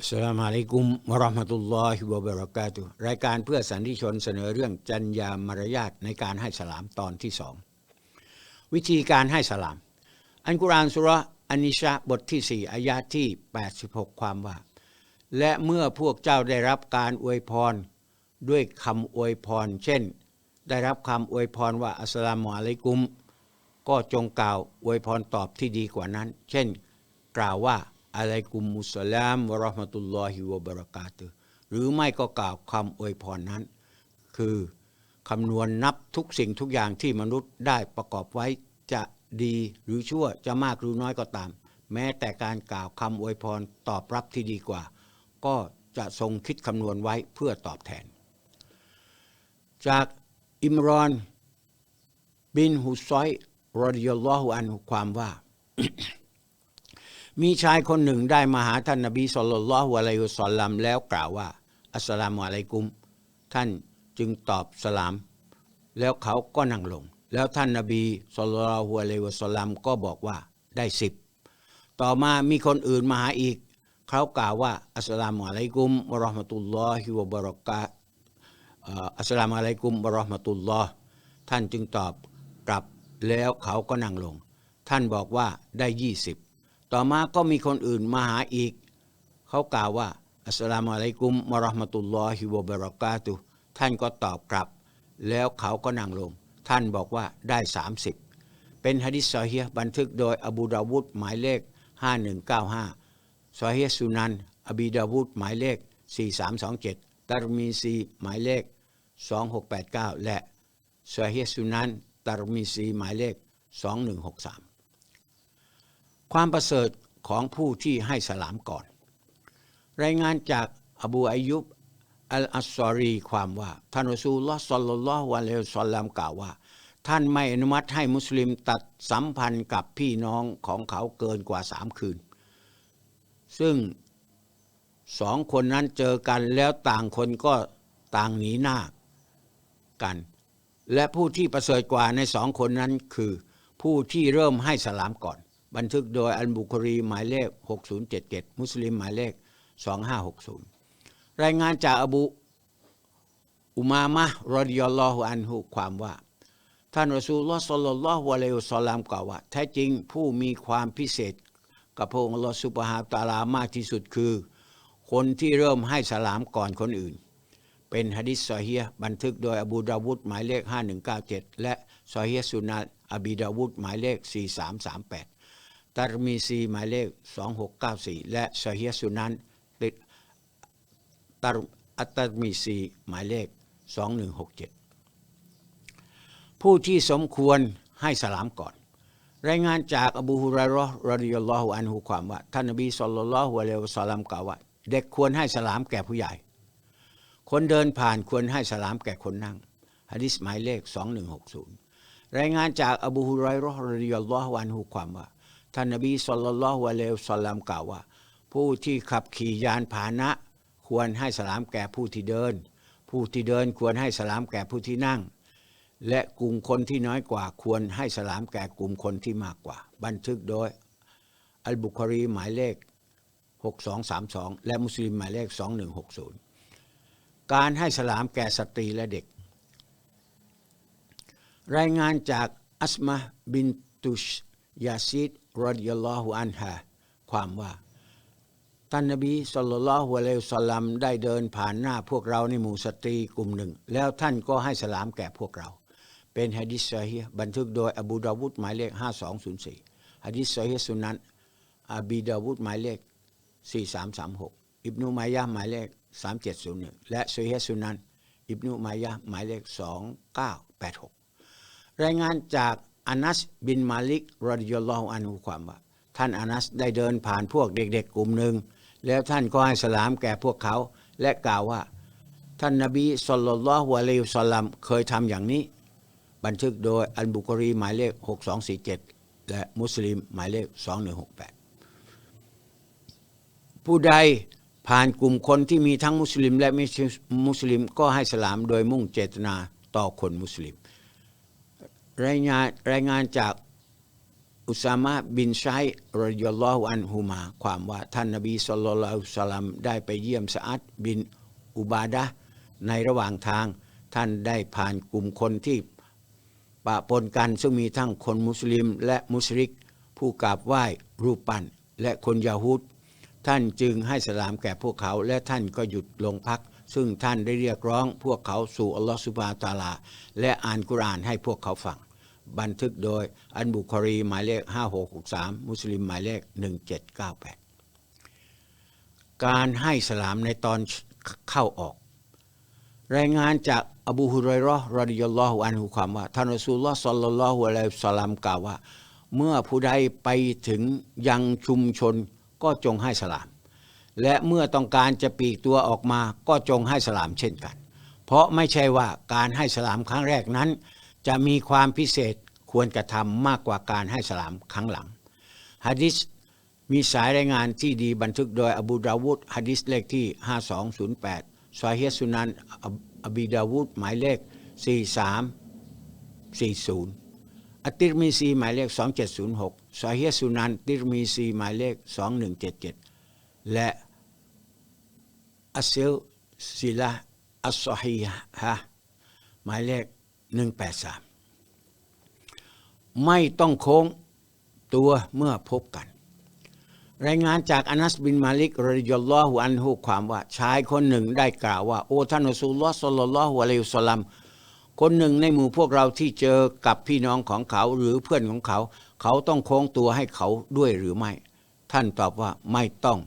อัสลามุอะลัยกุมวะราะห์มะตุลลอฮิวะบะเราะกาตุรายการเพื่อสันติชนเสนอเรื่องจัญญามารยาทในการให้สลามตอนที่สองวิธีการให้สลาม อันกุรอานสุระอันนิชะบทที่4อายะที่ 86 ความว่า และเมื่อพวกเจ้าได้รับการอวยพรด้วยคำอวยพร เช่น ได้รับคำอวยพรว่าอัสสลามุอะลัยกุม ก็จงกล่าวอวยพรตอบที่ดีกว่านั้น เช่น กล่าวว่า อะลัยกุมมุสลามวะราะห์มะตุลลอฮิวะบะเราะกาตุหรือไม่ก็กล่าวคำอวยพรนั้น คือคำนวณนับทุกสิ่งทุกอย่างที่มนุษย์ได้ประกอบไว้จะดีหรือชั่วจะมากหรือน้อยก็ตาม แม้แต่การกล่าวคำอวยพรตอบรับที่ดีกว่า ก็จะทรงคิดคำนวณไว้เพื่อตอบแทน จากอิมรอน บินฮุซอยรอดิยัลลอฮุอันความว่า มีชายคนหนึ่งได้มาหาท่านนบีสุลต่านละฮ์อะลัยฮิวะสัลลัมแล้วกล่าวว่า อัสลามุอะลัยกุม ท่านจึงตอบสลาม แล้วเขาก็นั่งลง แล้วท่านนบีสุลต่านละฮ์อะลัยฮิวะสัลลัมก็บอกว่าได้สิบต่อมามีคนอื่นมาหาอีก เขากล่าวว่าอัสลามุอะลัยกุมวะเราะห์มะตุลลอฮิวะบราะกาอัสลามุอะลัยกุมวะเราะห์มะตุลลอฮ์ท่านจึงตอบกลับแล้วเขาก็นั่งลง ท่านบอกว่าได้ยี่สิบ ต่อมาก็มีคนอื่นมาหาอีก เขากล่าวว่า อัสสลามุอะลัยกุมวะราะห์มะตุลลอฮิวะบะรากาตุท่านก็ตอบกลับ แล้วเขาก็นั่งลง ท่านบอกว่าได้สามสิบเป็นฮะดิษซอฮีฮ์บันทึกโดยอบูดาวุดหมายเลข 5195ซอฮีฮ์สุนันอบีดาวุดหมายเลข 4327ตารมีซีหมายเลข 2689 และซอฮีฮ์สุนันตารมีซีหมายเลข 2163 ความประเสริฐของผู้ที่ให้สลามก่อน รายงานจากอบูอายุบอัลอัสซอรีความว่าท่านรอซูลลอสลลลลอฮุอะลัยฮิวสลลัมกล่าวว่า ท่านไม่อนุมัติให้มุสลิมตัดสัมพันธ์กับพี่น้องของเขาเกินกว่าสามคืน ซึ่งสองคนนั้นเจอกันแล้วต่างคนก็ต่างหนีหน้ากัน และผู้ที่ประเสริฐกว่าในสองคนนั้นคือ ผู้ที่เริ่มให้สลามก่อน บันทึกโดยอัลบุคอรีหมายเลข 6077 มุสลิมหมายเลข 2560 รายงานจากอบูอุมามะรอดิยัลลอฮุอันฮุความว่า ท่านรอซูลลอฮ์สัลลัลลอฮุอะลัยฮิวสลลัมกล่าวว่า แท้จริงผู้มีความพิเศษ กับพระองค์อัลอฮ์ซุบฮานะฮูวะตาลามากที่สุดคือ คนที่เริ่มให้สลามก่อนคนอื่น เป็นฮะดิษซอฮีฮ์บันทึกโดยอบูดาวุดหมายเลข 5197 และซอฮีฮ์สุนันอบีดาวุดหมายเลข 4338 ตารมีซีหมายเลข 2694 และซอฮีสุนันติดตารอัตตารมีซีหมายเลข 2167 ผู้ที่สมควรให้สลามก่อน รายงานจากอบูฮุไรราะห์รดิยัลลอฮุอันฮุความว่าท่านนบีศ็อลลัลลอฮุอะลัยฮิวะสัลลัมกล่าวว่า เด็กควรให้สลามแก่ผู้ใหญ่ คนเดินผ่านควรให้สลามแก่คนนั่งฮะดิษหมายเลข 2160 รายงานจากอบูฮุไรราะห์รดิยัลลอฮุอันฮุความว่า ท่านนบีศ็อลลัลลอฮุอะลัยฮิวสัลลัมกล่าวว่า ผู้ที่ขับขี่ยานพาหนะ ควรให้สลามแก่ผู้ที่เดิน ผู้ที่เดินควรให้สลามแก่ผู้ที่นั่ง และกลุ่มคนที่น้อยกว่าควรให้สลามแก่กลุ่มคนที่มากกว่า บันทึกโดย อัลบุคอรีหมายเลข 6232 และมุสลิมหมายเลข 2160 การให้สลามแก่สตรีและเด็ก รายงานจากอัสมาบินตุชยาซิด รดิยัลลอฮุอันฮาความว่าท่านนบีสุลต่านละฮุอะลัยสัลลัมได้เดินผ่านหน้าพวกเราในหมู่สตรีกลุ่มหนึ่ง แล้วท่านก็ให้สลามแก่พวกเรา เป็นฮะดิษซฮีบันทึกโดยอบูดาวุดหมายเลข 5204ฮะดิษซฮีสุนันอบีดาวุดหมายเลข 4336 อิบนุมายะหมายเลข 3701 และซอฮีสุนันอิบนุมายะห์หมายเลข 2986 รายงานจาก อานัสบินมาลิกรอดิยลลอฮอันฮุความว่า ท่านอานัสได้เดินผ่านพวกเด็กๆ กลุ่มหนึ่ง แล้วท่านก็ให้สลามแก่พวกเขา และกล่าวว่า ท่านนบีสุลต่านละฮุอะลัยฮิวสลัมเคยทำอย่างนี้ บันทึกโดยอัลบุคอรีหมายเลข 6247 และมุสลิมหมายเลข 2168 ผู้ใดผ่านกลุ่มคนที่มีทั้งมุสลิมและไม่ใช่มุสลิมก็ให้สลามโดยมุ่งเจตนาต่อคนมุสลิม รายงานรายงานจากอุสามะบินชัยรยลลอฮุอันฮุมา ความว่าท่านนบีสุลต่านสลัมได้ไปเยี่ยมสะอัดบินอุบาดะในระหว่างทาง ท่านได้ผ่านกลุ่มคนที่ปะปนกันซึ่งมีทั้งคนมุสลิมและมุสลิก ผู้กราบไหว้รูปปั้นและคนยาฮูดท่านจึงให้สลามแก่พวกเขา และท่านก็หยุดลงพัก ซึ่งท่านได้เรียกร้องพวกเขาสู่อัลลอฮฺสุบานะตาลา และอ่านกุรานให้พวกเขาฟัง บันทึกโดยอันบุคอรีหมายเลข 5663 มุสลิมหมายเลข 1798 การให้สลามในตอนเข้าออก รายงานจากอบูฮุไรราะห์รดิยัลลอฮุอันฮุความว่าท่านรอซูลลอฮ์ศ็อลลัลลอฮุอะลัยฮิสลลัมกล่าวว่า เมื่อผู้ใดไปถึงยังชุมชนก็จงให้สลาม และเมื่อต้องการจะปีกตัวออกมาก็จงให้สลามเช่นกัน เพราะไม่ใช่ว่าการให้สลามครั้งแรกนั้น จะมีความพิเศษควรกระทำมากกว่าการให้สลามครั้งหลังฮะดิษมีสายรายงานที่ดีบันทึกโดยอบูดาวุดฮะดิษเลขที่ 5208ซอฮีฮ์สุนันอบีดาวุดหมายเลข 4340 อัตติรมีซีหมายเลข 2706ซอฮีฮ์สุนันติรมีซีหมายเลข 2177 และอัสเซลซิลาอัสซอฮีฮะหมายเลข 183 ไม่ต้องโค้งตัวเมื่อพบกัน รายงานจากอานัสบินมาลิกรดิยลลอฮุอันฮุความว่า ชายคนหนึ่งได้กล่าวว่า โอ้ท่านอสูลลอสลลลอฮุอะลัยฮิวะสัลลัมคนหนึ่งในหมู่พวกเราที่เจอกับพี่น้องของเขาหรือเพื่อนของเขา เขาต้องโค้งตัวให้เขาด้วยหรือไม่ ท่านตอบว่าไม่ต้อง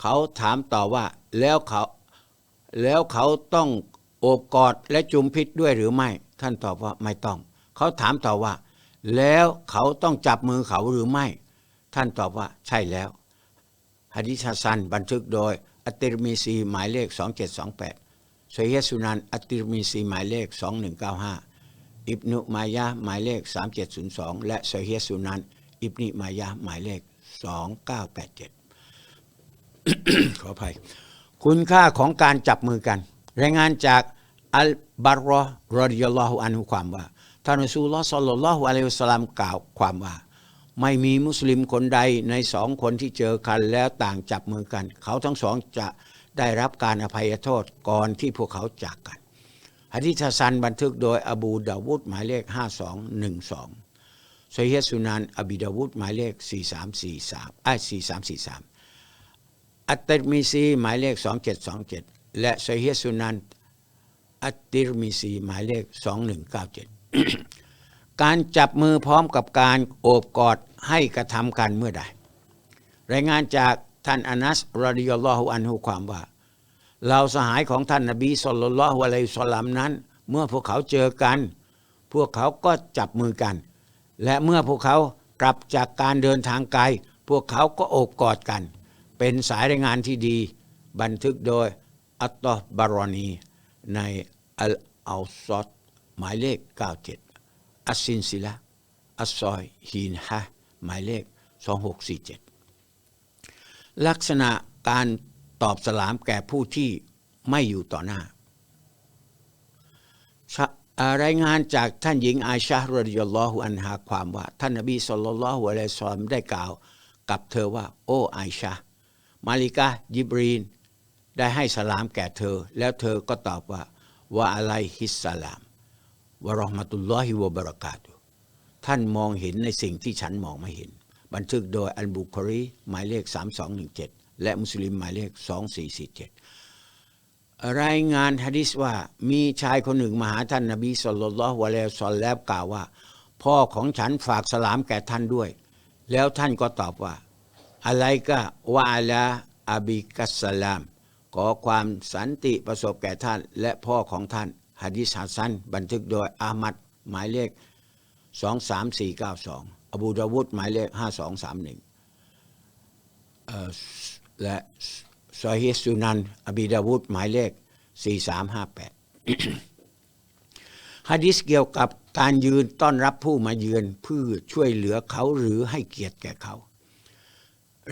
เขาถามต่อว่าแล้วเขาแล้วเขาต้องโอบกอดและจุมพิษด้วยหรือไม่ ท่านตอบว่าไม่ต้อง เขาถามต่อว่า แล้วเขาต้องจับมือเขาหรือไม่ ท่านตอบว่าใช่แล้วฮะดิษฮัสซันบันทึกโดยอัติรมีซีหมายเลข 2728ซอยเฮสุนันอัติรมีซีหมายเลข 2195 อิบนุมายะหมายเลข 3702 และซอยเฮสุนันอิบนิมายะหมายเลข 2987 ขออภัย คุณค่าของการจับมือกัน รายงานจาก อัลบารรอรอดิยัลลอฮุอันฮุความว่าท่านรอซูลลอฮ์ศ็อลลัลลอฮุอะลัยฮิวะสัลลัมกล่าวความว่า ไม่มีมุสลิมคนใดในสองคนที่เจอกันแล้วต่างจับมือกัน เขาทั้งสองจะได้รับการอภัยโทษก่อนที่พวกเขาจากกันฮะดิษซันบันทึกโดยอบูดาวุดหมายเลข 5212ซอยเฮสุนันอบีดาวุดหมายเลข 4343ไอ้4343 อัตติรมีซีหมายเลข 2727 และซอยเฮสุนัน อัตติรมีซีหมายเลข 2197 การจับมือพร้อมกับการโอบกอดให้กระทำกันเมื่อใด รายงานจากท่านอานัสรดิยัลลอฮุอันฮุความว่าเราสหายของท่านนบีสุลต่านละฮ์อะลัยฮิสสลามนั้น เมื่อพวกเขาเจอกัน พวกเขาก็จับมือกัน และเมื่อพวกเขากลับจากการเดินทางไกล พวกเขาก็โอบกอดกัน เป็นสายรายงานที่ดี บันทึกโดยอัตตบารอนีใน อัลอาซอดหมายเลข 97อัสซินซิละอัสซอยฮีนฮะหมายเลข 2647 ลักษณะการตอบสลามแก่ผู้ที่ไม่อยู่ต่อหน้ารายงานจากท่านหญิงอาชาฮ์รดิยลลอฮุอันฮาความว่า ท่านนบีสุลต่านละฮุอะลัยซอมได้กล่าวกับเธอว่า โอ้ไอชามาลิกายิบรีน ได้ให้สลามแก่เธอ แล้วเธอก็ตอบว่า ว่าอะไลฮิสสลามวะราะห์มะตุลลอฮิวะบะเราะกาตุท่านมองเห็นในสิ่งที่ฉันมองไม่เห็น บันทึกโดยอัลบุคอรีหมายเลข 3217 และมุสลิมหมายเลข 2447 รายงานฮะดิษว่ามีชายคนหนึ่งมาหาท่านนบีสุลต่านละฮ์วะลัยฮิสซอลแล้วกล่าวว่า พ่อของฉันฝากสลามแก่ท่านด้วย แล้วท่านก็ตอบว่า อะไรก็วะอะลาอาบิกัสสลาม ขอความสันติประสบแก่ท่านและพ่อของท่านฮะดิษฮัสซันบันทึกโดยอามัดหมายเลข 23492 อบูดาวุดหมายเลข 5231เอ่อและซอฮีสุนันอบีดาวุดหมายเลข 4358ฮะดิษเกี่ยวกับการยืนต้อนรับผู้มาเยือนเพื่อช่วยเหลือเขาหรือให้เกียรติแก่เขา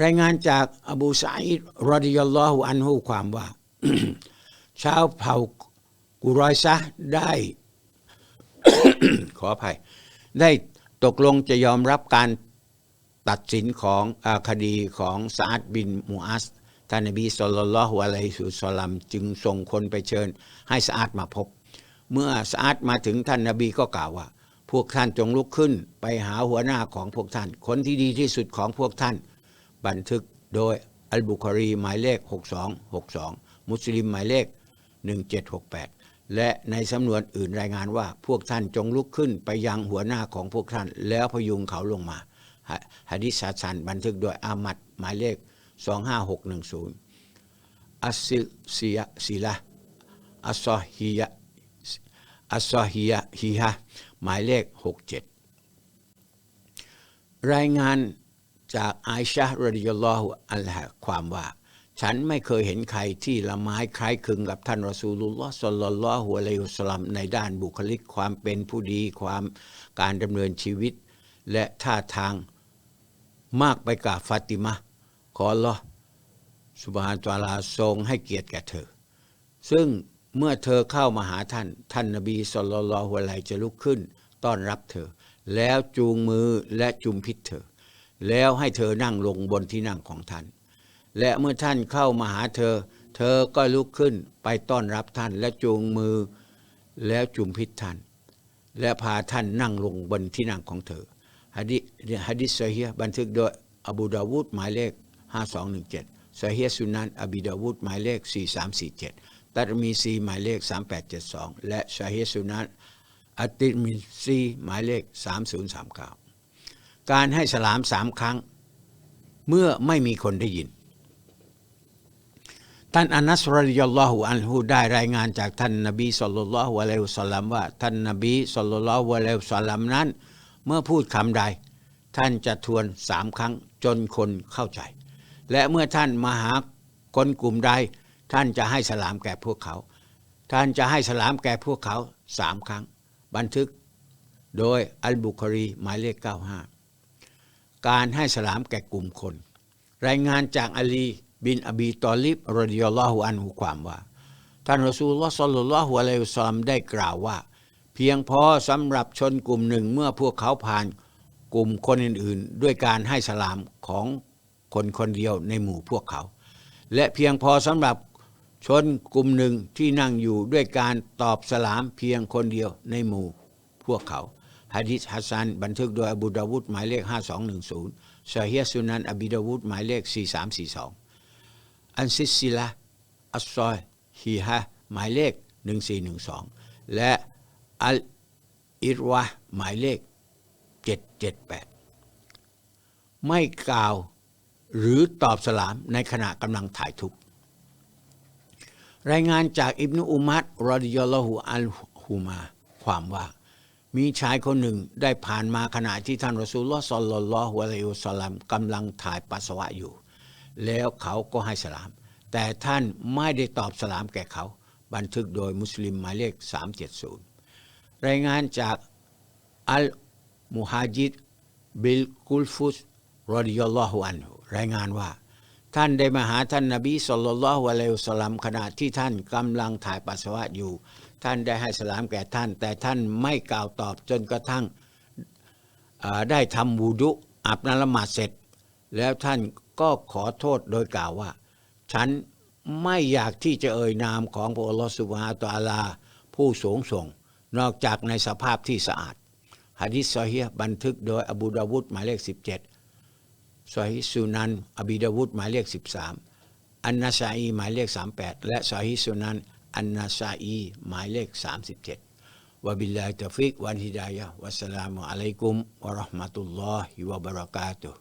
รายงานจากอบูซาอิดรอดิยัลลอฮุอันฮูความว่า ชาวเผ่ากุรอยซะได้ ขออภัย ได้ตกลงจะยอมรับการตัดสินของอคดีของซาดบินมูอัสท่านนบีสุลต่านละฮ์วะลัยฮิสลามจึงส่งคนไปเชิญ ให้ซาดมาพบ เมื่อซาดมาถึงท่านนบีก็กล่าวว่า พวกท่านจงลุกขึ้น ไปหาหัวหน้าของพวกท่าน คนที่ดีที่สุดของพวกท่าน บันทึกโดยอัลบุคารีหมายเลข 6262 มุสลิมหมายเลข 1768 และในสำนวนอื่นรายงานว่าพวกท่านจงลุกขึ้นไปยังหัวหน้าของพวกท่าน แล้วพยุงเขาลงมาฮะฮะดิษฮัสซันบันทึกโดยอามัดหมายเลข 25610 อัสซิซียะซีละอัสซอฮียะอัสซอฮียะฮีฮะหมายเลข 67 รายงาน จากไอชะรดิยลอฮุอัลฮะความว่า ฉันไม่เคยเห็นใครที่ละไม้คล้ายคลึงกับท่านรอซูลุลลอฮ์สัลลัลลอฮุอะลัยฮิวะสัลลัมในด้านบุคลิกความเป็นผู้ดีความการดำเนินชีวิต และท่าทางมากไปกว่าฟาติมะขอลอสุบฮานตะอาลาทรงให้เกียรติแก่เธอ ซึ่งเมื่อเธอเข้ามาหาท่าน ท่านนบีสุลต่านละฮ์อะลัยจะลุกขึ้น ต้อนรับเธอ แล้วจูงมือและจุมพิษเธอ แล้วให้เธอนั่งลงบนที่นั่งของท่าน และเมื่อท่านเข้ามาหาเธอ เธอก็ลุกขึ้นไปต้อนรับท่านและจูงมือแล้วจุมพิษท่าน และพาท่านนั่งลงบนที่นั่งของเธอฮะดิฮะดิษซอฮีฮ์บันทึกโดยอบูดาวูดหมายเลข 5217ซอฮีฮ์สุนันอบีดาวูดหมายเลข 4347ตัตมีซีหมายเลข 3872 และซอฮีฮ์สุนันอัตติมิซีหมายเลข 3039 การให้สลามสามครั้ง เมื่อไม่มีคนได้ยิน ท่านอานัสรดิยัลลอฮุอันฮูได้รายงานจากท่านนบีสุลต่านละฮ์วะลัยฮิวสัลลัมว่าท่านนบีสุลต่านละฮ์วะลัยฮิวสัลลัมนั้น เมื่อพูดคำใด ท่านจะทวนสามครั้งจนคนเข้าใจ และเมื่อท่านมาหาคนกลุ่มใด ท่านจะให้สลามแก่พวกเขา ท่านจะให้สลามแก่พวกเขาสามครั้ง บันทึก โดยอัลบุคารีหมายเลข 95 การให้สลามแก่กลุ่มคน รายงานจากอาลีบินอบีตอลิบรดิยัลลอฮุอันฮุความว่า ท่านรอซูลลลอฮ์สัลลัลลอฮุอะลัยฮิวะสัลลัมได้กล่าวว่า เพียงพอสำหรับชนกลุ่มหนึ่งเมื่อพวกเขาผ่านกลุ่มคนอื่นๆ ด้วยการให้สลามของคนคนเดียวในหมู่พวกเขา และเพียงพอสำหรับชนกลุ่มหนึ่งที่นั่งอยู่ด้วยการตอบสลามเพียงคนเดียวในหมู่พวกเขา ฮะดิษฮัสซันบันทึกโดยอบูดาวุดหมายเลข 5210ซอฮีฮ์สุนันอบีดาวุดหมายเลข 4342 อันซิสซิละอัสซอยฮีฮะหมายเลข 1412 และอัลอิรวะหมายเลข 778 ไม่กล่าวหรือตอบสลามในขณะกำลังถ่ายทุกรายงานจากอิบนุอุมัดรอดิยลลอฮุอัลฮุมา ความว่า มีชายคนหนึ่งได้ผ่านมาขณะที่ท่านรอซูลลอสลลัลลอฮุอะลัยฮิสลลัมกำลังถ่ายปัสสาวะอยู่ แล้วเขาก็ให้สลาม แต่ท่านไม่ได้ตอบสลามแก่เขา บันทึกโดยมุสลิมหมายเลข 370 รายงานจากอัลมุฮาจิดบิลกุลฟุสรอดิยัลลอฮุอันฮุรายงานว่า ท่านได้มาหาท่านนบีสุลต่านละฮ์วะลัยฮิวะสัลลัมขณะที่ท่านกำลังถ่ายปัสสาวะอยู่ ท่านได้ให้สลามแก่ท่าน แต่ท่านไม่กล่าวตอบจนกระทั่งได้ทำวูดุอาบน้ำละหมาดเสร็จ แล้วท่านก็ขอโทษโดยกล่าวว่า ฉันไม่อยากที่จะเอ่ยนามของพระอัลอสุบฮาตอาลา ผู้สูงส่ง นอกจากในสภาพที่สะอาดฮะดิษซอฮีบันทึกโดยอบูดาวุดหมายเลข 17ซอฮีสุนันอบีดาวุดหมายเลข 13 อันนาซาอีหมายเลข 38 และซอฮีสุนัน อันนาซาอีหมายเลข 37วะบิลลาฮิตฟิกวันฮิดายะวัสสลามุอะลัยกุมวะเราะห์มะตุลลอฮิวะบะเราะกาตุฮ์